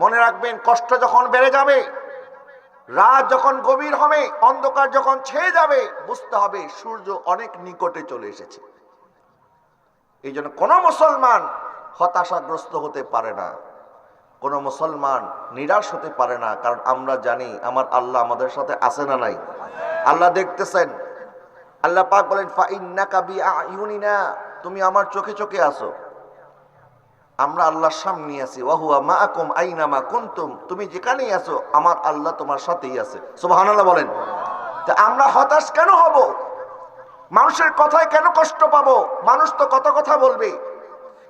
মনে রাখবেন, কষ্ট যখন বেড়ে যাবে, রাত যখন গভীর হবে, অন্ধকার যখন ছেয়ে যাবে, বুঝতে হবে সূর্য অনেক নিকটে চলে এসেছে। এই জন্য কোনো মুসলমান হতাশাগ্রস্ত হতে পারে না। কোনো মুসলমান নিরাশ হতে পারে না, কারণ আমরা জানি আমার আল্লাহ আমাদের সাথে আছে না নাই। আল্লাহ দেখতেছেন। আল্লাহ পাক বলেন, ফাইন্নাকা বিআইউনিনা তুমি আমার চোখে চোখে আসো আমরা আল্লাহর সামনে আছি। ওয়াহুয়া মাআকুম আইনামা কুনতুম। তুমি যেখানেই আছো, আমার আল্লাহ তোমার সাথেই আছে। সুবহানাল্লাহ বলেন। তা আমরা হতাশ কেন হব? মানুষের কথায় কেন কষ্ট পাবো? মানুষ তো কত কথা বলবে।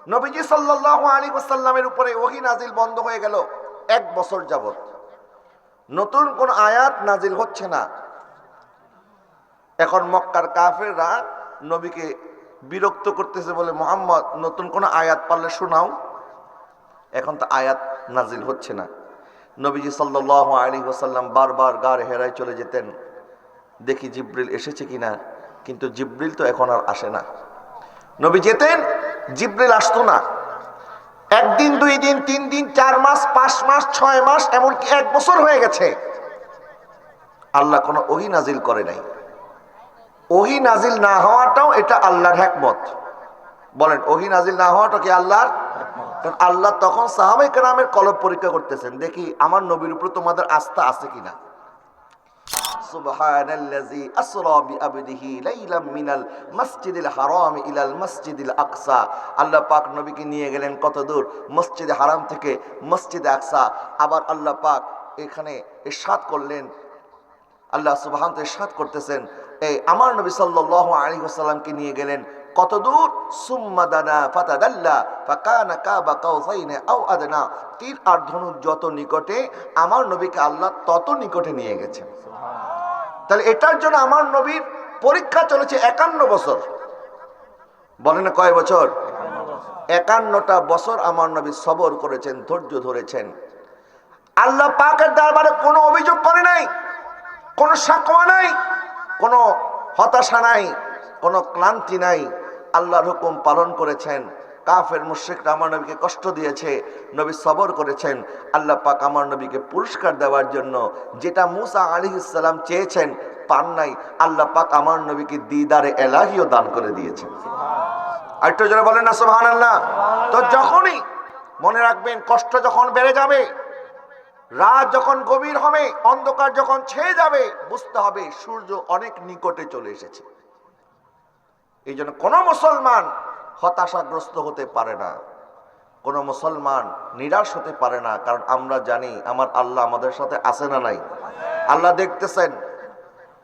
নবীজি সাল্লাল্লাহু আলাইহি ওয়াসাল্লামের উপরে ওহী নাজিল বন্ধ হয়ে গেল এক বছর যাবত নতুন কোন আয়াত নাজিল হচ্ছে না। এখন মক্কার কাফেররা নবীকে বিরক্ত করতেছে বলে, মোহাম্মদ, নতুন কোন আয়াত পারলে শোনাও। এখন তো আয়াত নাজিল হচ্ছে না। নবীজি সাল্লাহ আলী ওসাল্লাম বারবার গার হেরায় চলে যেতেন। দেখি জিব্রিল এসেছে কিনা, কিন্তু জিব্রিল তো এখন আর আসে না। নবী যেতেন, জিব্রিল আসতো না। একদিন, দুই দিন, তিন দিন, চার মাস, পাঁচ মাস, ছয় মাস, এমনকি এক বছর হয়ে গেছে। আল্লাহ কোনো ওহি নাজিল করে নাই। ওহি নাজিল না হওয়াটাও এটা আল্লাহর হ্যাকমত বলেন, ওহি নাজিল না হওয়াটা কি আল্লাহর? কারণ আল্লাহ তখন সাহাবাই কেরামের কলব পরীক্ষা করতেছেন, দেখি আমার নবীর উপর তোমাদের আস্থা আছে কিনা। মিনাল হারাম ইলাল আল্লাহ পাক নবীকে নিয়ে গেলেন হারাম থেকে মসজিদে আকসা। আবার আল্লাহ পাক এখানে করলেন। আল্লাহ সুবহান করতেছেন। এই আমার নবী সাল্লাল্লাহু আলাইহি ওয়াসাল্লামকে নিয়ে গেলেন কত দূর সুম্মা দানা ফাতাদাল্লা ফাকানা কাবা কাউসাইনে আও আদনা। তীর আর ধনুক যত নিকটে, আমার নবীকে আল্লাহ তত নিকটে নিয়ে গেছেন। তাহলে এটার জন্য আমার নবীর পরীক্ষা চলেছে একান্ন বছর। বলেন না কয় বছর? একান্নটা বছর আমার নবী সবর করেছেন, ধৈর্য ধরেছেন। আল্লাহ পাকের দরবারে কোনো অভিযোগ করে নাই, কোনো সাকওয়া নাই। কোনো হতাশা নাই কোনো ক্লান্তি নাই। আল্লাহর হুকুম পালন করেছেন। কাফের মুশ্রিকরা আমার নবীকে কষ্ট দিয়েছে নবী সবর করেছেন। আল্লাহ পাক আমার নবীকে পুরস্কার দেওয়ার জন্য যেটা মুসা আলী ইসলাম চেয়েছেন পান নাই। আল্লাহ পাক আমার নবীকে দিদারে এলাহিও দান করে দিয়েছেন। আরেকটু জনে বলেন না সোহান আল্লাহ তো যখনই মনে রাখবেন কষ্ট যখন বেড়ে যাবে রাত যখন গভীর হবে, অন্ধকার যখন ছেয়ে যাবে, বুঝতে হবে সূর্য অনেক নিকটে চলে এসেছে। এই জন্য কোনো মুসলমান হতাশাগ্রস্ত হতে পারে না। কোনো মুসলমান নিরাশ হতে পারে না, কারণ আমরা জানি আমার আল্লাহ আমাদের সাথে আছে না নাই। আল্লাহ দেখতেছেন।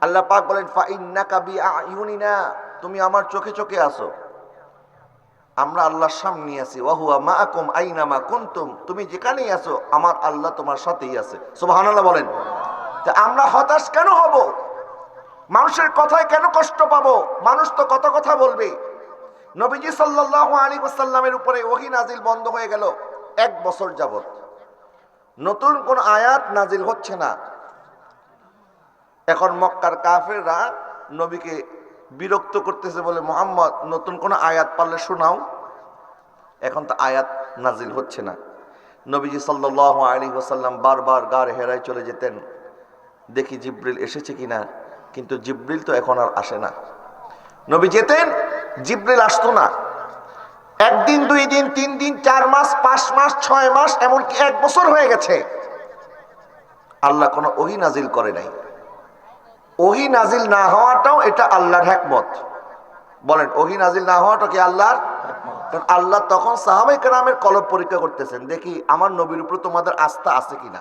আল্লাহ পাক বলেন ফাইন্নাকা বিআইউনিনা তুমি আমার চোখে চোখে আসো আমরা আল্লাহর সামনে আছি। ওয়াহুয়া মাআকুম আইনামা কুনতুম। তুমি যেখানেই আছো, আমার আল্লাহ তোমার সাথেই আছে। সুবহানাল্লাহ বলেন। তা আমরা হতাশ কেন হব? মানুষের কথায় কেন কষ্ট পাবো? মানুষ তো কত কথা বলবে। নবীজি সাল্লাল্লাহু আলাইহি ওয়াসাল্লামের উপরে ওহী নাজিল বন্ধ হয়ে গেল এক বছর যাবত নতুন কোন আয়াত নাজিল হচ্ছে না। এখন মক্কার কাফেররা নবীকে বিরক্ত করতেছে বলে, মোহাম্মদ, নতুন কোন আয়াত পারলে শোনাও। এখন তো আয়াত নাজিল হচ্ছে না। নবীজি সাল্লাহ আলী ওসাল্লাম বারবার গার হেরায় চলে যেতেন। দেখি জিব্রিল এসেছে কিনা, কিন্তু জিব্রিল তো এখন আর আসে না। নবী যেতেন, জিব্রিল আসতো না। একদিন, দুই দিন, তিন দিন, চার মাস, পাঁচ মাস, ছয় মাস, এমনকি এক বছর হয়ে গেছে। আল্লাহ কোনো ওহি নাজিল করে নাই। ওহি নাজিল না হওয়াটাও এটা আল্লাহর হ্যাকমত বলেন, ওহি নাজিল না হওয়াটা কি আল্লাহর? আল্লাহ তখন সাহাবাই কেরামের কলব পরীক্ষা করতেছেন, দেখি আমার নবীর উপর তোমাদের আস্থা আছে কিনা।